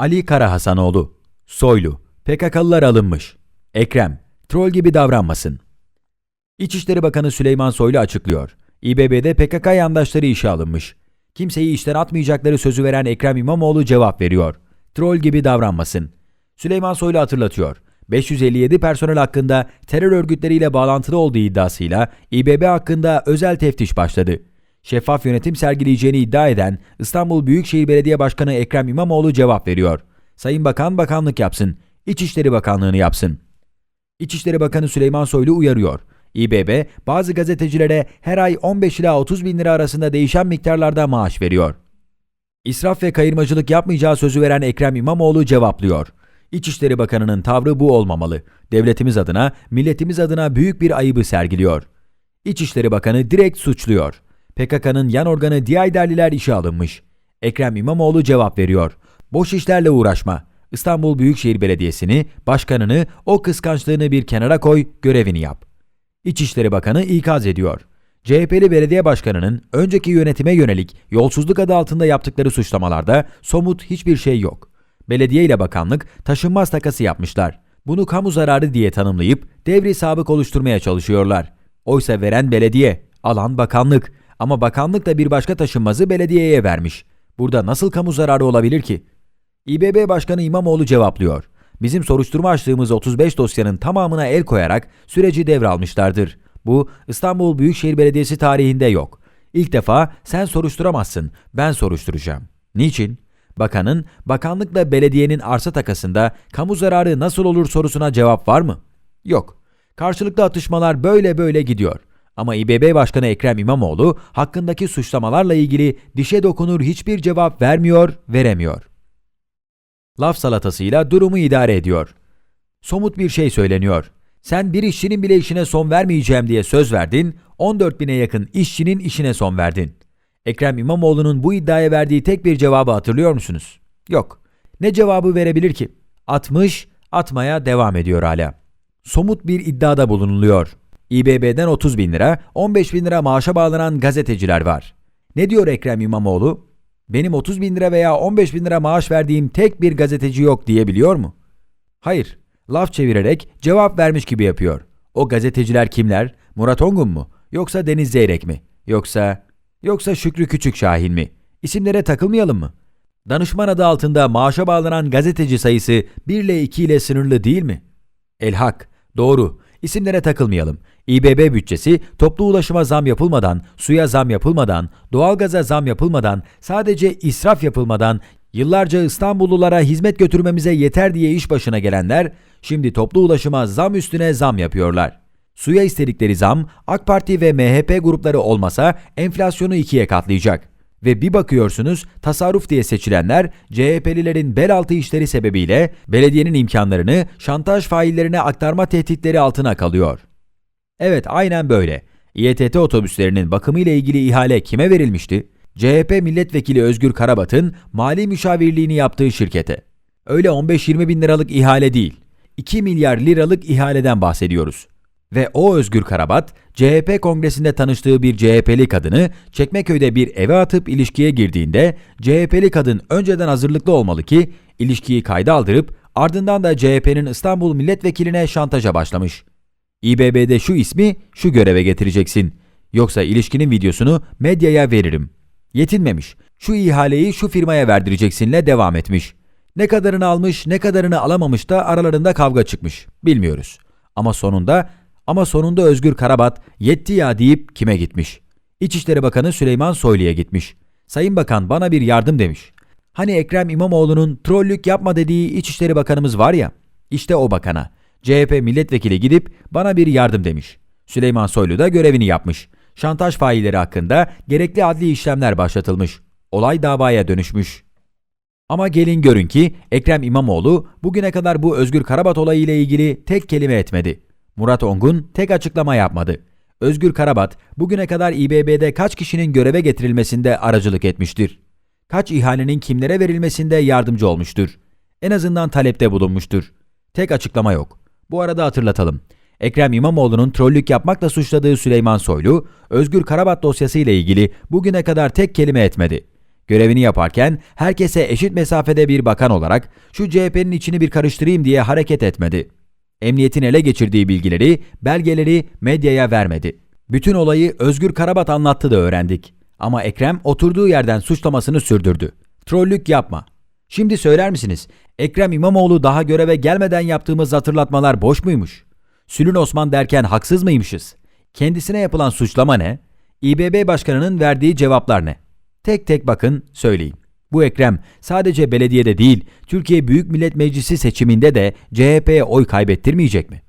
Ali Karahasanoğlu, Soylu, PKK'lılar alınmış. Ekrem, troll gibi davranmasın. İçişleri Bakanı Süleyman Soylu açıklıyor. İBB'de PKK yandaşları işe alınmış. Kimseyi işten atmayacakları sözü veren Ekrem İmamoğlu cevap veriyor. Troll gibi davranmasın. Süleyman Soylu hatırlatıyor. 557 personel hakkında terör örgütleriyle bağlantılı olduğu iddiasıyla İBB hakkında özel teftiş başladı. Şeffaf yönetim sergileyeceğini iddia eden İstanbul Büyükşehir Belediye Başkanı Ekrem İmamoğlu cevap veriyor. Sayın Bakan bakanlık yapsın, İçişleri Bakanlığını yapsın. İçişleri Bakanı Süleyman Soylu uyarıyor. İBB bazı gazetecilere her ay 15 ila 30 bin lira arasında değişen miktarlarda maaş veriyor. İsraf ve kayırmacılık yapmayacağı sözü veren Ekrem İmamoğlu cevaplıyor. İçişleri Bakanı'nın tavrı bu olmamalı. Devletimiz adına, milletimiz adına büyük bir ayıbı sergiliyor. İçişleri Bakanı direkt suçluyor. PKK'nın yan organı Diyayderliler işe alınmış. Ekrem İmamoğlu cevap veriyor. Boş işlerle uğraşma. İstanbul Büyükşehir Belediyesi'ni, başkanını, o kıskançlığını bir kenara koy, görevini yap. İçişleri Bakanı ikaz ediyor. CHP'li belediye başkanının önceki yönetime yönelik yolsuzluk adı altında yaptıkları suçlamalarda somut hiçbir şey yok. Belediye ile bakanlık taşınmaz takası yapmışlar. Bunu kamu zararı diye tanımlayıp devri sabık oluşturmaya çalışıyorlar. Oysa veren belediye, alan bakanlık ama bakanlık da bir başka taşınmazı belediyeye vermiş. Burada nasıl kamu zararı olabilir ki? İBB Başkanı İmamoğlu cevaplıyor. Bizim soruşturma açtığımız 35 dosyanın tamamına el koyarak süreci devralmışlardır. Bu İstanbul Büyükşehir Belediyesi tarihinde yok. İlk defa sen soruşturamazsın, ben soruşturacağım. Niçin? Bakanın bakanlıkla belediyenin arsa takasında kamu zararı nasıl olur sorusuna cevap var mı? Yok. Karşılıklı atışmalar böyle böyle gidiyor. Ama İBB Başkanı Ekrem İmamoğlu hakkındaki suçlamalarla ilgili dişe dokunur hiçbir cevap vermiyor, veremiyor. Laf salatasıyla durumu idare ediyor. Somut bir şey söyleniyor. Sen bir işçinin bile işine son vermeyeceğim diye söz verdin, 14 bine yakın işçinin işine son verdin. Ekrem İmamoğlu'nun bu iddiaya verdiği tek bir cevabı hatırlıyor musunuz? Yok. Ne cevabı verebilir ki? Atmış, atmaya devam ediyor hala. Somut bir iddiada bulunuluyor. İBB'den 30 bin lira, 15 bin lira maaşa bağlanan gazeteciler var. Ne diyor Ekrem İmamoğlu? Benim 30 bin lira veya 15 bin lira maaş verdiğim tek bir gazeteci yok diyebiliyor mu? Hayır, laf çevirerek cevap vermiş gibi yapıyor. O gazeteciler kimler? Murat Ongun mu? Yoksa Deniz Zeyrek mi? Yoksa... Yoksa Şükrü Küçük Şahin mi? İsimlere takılmayalım mı? Danışman adı altında maaşa bağlanan gazeteci sayısı 1 ile 2 ile sınırlı değil mi? Elhak, doğru. İsimlere takılmayalım. İBB bütçesi toplu ulaşıma zam yapılmadan, suya zam yapılmadan, doğalgaza zam yapılmadan, sadece israf yapılmadan yıllarca İstanbullulara hizmet götürmemize yeter diye iş başına gelenler şimdi toplu ulaşıma zam üstüne zam yapıyorlar. Suya istedikleri zam AK Parti ve MHP grupları olmasa enflasyonu ikiye katlayacak. Ve bir bakıyorsunuz tasarruf diye seçilenler CHP'lilerin bel altı işleri sebebiyle belediyenin imkanlarını şantaj faillerine aktarma tehditleri altına kalıyor. Evet aynen böyle. İETT otobüslerinin bakımı ile ilgili ihale kime verilmişti? CHP milletvekili Özgür Karabat'ın mali müşavirliğini yaptığı şirkete. Öyle 15-20 bin liralık ihale değil. 2 milyar liralık ihaleden bahsediyoruz. Ve o Özgür Karabat, CHP kongresinde tanıştığı bir CHP'li kadını Çekmeköy'de bir eve atıp ilişkiye girdiğinde CHP'li kadın önceden hazırlıklı olmalı ki ilişkiyi kayda aldırıp ardından da CHP'nin İstanbul milletvekiline şantaja başlamış. İBB'de şu ismi şu göreve getireceksin. Yoksa ilişkinin videosunu medyaya veririm. Yetinmemiş. Şu ihaleyi şu firmaya verdireceksinle devam etmiş. Ne kadarını almış, ne kadarını alamamış da aralarında kavga çıkmış. Bilmiyoruz. Ama sonunda ama sonunda Özgür Karabat yetti ya deyip kime gitmiş? İçişleri Bakanı Süleyman Soylu'ya gitmiş. Sayın Bakan bana bir yardım demiş. Hani Ekrem İmamoğlu'nun trollük yapma dediği İçişleri Bakanımız var ya, işte o bakana. CHP milletvekili gidip bana bir yardım demiş. Süleyman Soylu da görevini yapmış. Şantaj failleri hakkında gerekli adli işlemler başlatılmış. Olay davaya dönüşmüş. Ama gelin görün ki Ekrem İmamoğlu bugüne kadar bu Özgür Karabat olayı ile ilgili tek kelime etmedi. Murat Ongun tek açıklama yapmadı. Özgür Karabat bugüne kadar İBB'de kaç kişinin göreve getirilmesinde aracılık etmiştir? Kaç ihalenin kimlere verilmesinde yardımcı olmuştur? En azından talepte bulunmuştur. Tek açıklama yok. Bu arada hatırlatalım. Ekrem İmamoğlu'nun trollük yapmakla suçladığı Süleyman Soylu, Özgür Karabat dosyası ile ilgili bugüne kadar tek kelime etmedi. Görevini yaparken herkese eşit mesafede bir bakan olarak şu CHP'nin içini bir karıştırayım diye hareket etmedi. Emniyetin ele geçirdiği bilgileri, belgeleri medyaya vermedi. Bütün olayı Özgür Karabat anlattı da öğrendik. Ama Ekrem oturduğu yerden suçlamasını sürdürdü. Trollük yapma. Şimdi söyler misiniz? Ekrem İmamoğlu daha göreve gelmeden yaptığımız hatırlatmalar boş muymuş? Sülün Osman derken haksız mıymışız? Kendisine yapılan suçlama ne? İBB Başkanı'nın verdiği cevaplar ne? Tek tek bakın söyleyeyim. Bu Ekrem sadece belediyede değil, Türkiye Büyük Millet Meclisi seçiminde de CHP'ye oy kaybettirmeyecek mi?